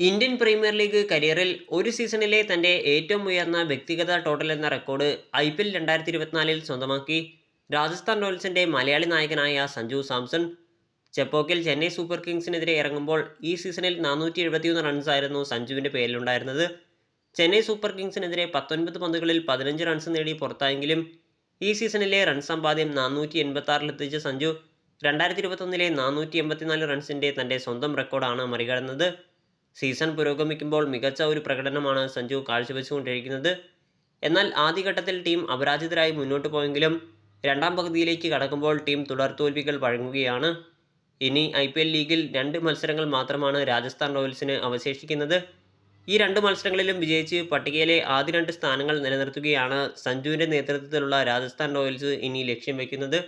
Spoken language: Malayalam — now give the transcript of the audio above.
ഇന്ത്യൻ പ്രീമിയർ ലീഗ് കരിയറിൽ ഒരു സീസണിലെ തന്റെ ഏറ്റവും ഉയർന്ന വ്യക്തിഗത ടോട്ടൽ എന്ന റെക്കോർഡ് ഐ പി എൽ രണ്ടായിരത്തി ഇരുപത്തിനാലിൽ സ്വന്തമാക്കി. രാജസ്ഥാൻ റോയൽസിന്റെ മലയാളി നായകനായ സഞ്ജു സാംസൺ ചെപ്പോക്കിൽ ചെന്നൈ സൂപ്പർ കിങ്സിനെതിരെ ഇറങ്ങുമ്പോൾ ഈ സീസണിൽ നാനൂറ്റി എഴുപത്തിയൊന്ന് റൺസായിരുന്നു സഞ്ജുവിന്റെ പേരിലുണ്ടായിരുന്നത്. ചെന്നൈ സൂപ്പർ കിങ്സിനെതിരെ പത്തൊൻപത് പന്തുകളിൽ പതിനഞ്ച് റൺസ് നേടി പുറത്തായെങ്കിലും ഈ സീസണിലെ റൺ സമ്പാദ്യം നാനൂറ്റി എൺപത്തി സഞ്ജു രണ്ടായിരത്തി ഇരുപത്തൊന്നിലെ നാനൂറ്റി എൺപത്തിനാല് റൺസിന്റെ തന്റെ സ്വന്തം റെക്കോർഡാണ് മറികടന്നത്. സീസൺ പുരോഗമിക്കുമ്പോൾ മികച്ച ഒരു പ്രകടനമാണ് സഞ്ജു കാഴ്ചവെച്ചുകൊണ്ടിരിക്കുന്നത്. എന്നാൽ ആദ്യഘട്ടത്തിൽ ടീം അപരാജിതരായി മുന്നോട്ട് പോയെങ്കിലും രണ്ടാം പകുതിയിലേക്ക് കടക്കുമ്പോൾ ടീം തുടർ തോൽവികൾ വഴങ്ങുകയാണ്. ഇനി ഐ പി എൽ ലീഗിൽ രണ്ട് മത്സരങ്ങൾ മാത്രമാണ് രാജസ്ഥാൻ റോയൽസിന് അവശേഷിക്കുന്നത്. ഈ രണ്ട് മത്സരങ്ങളിലും വിജയിച്ച് പട്ടികയിലെ ആദ്യ രണ്ട് സ്ഥാനങ്ങൾ നിലനിർത്തുകയാണ് സഞ്ജുവിന്റെ നേതൃത്വത്തിലുള്ള രാജസ്ഥാൻ റോയൽസ് ഇനി ലക്ഷ്യം വയ്ക്കുന്നത്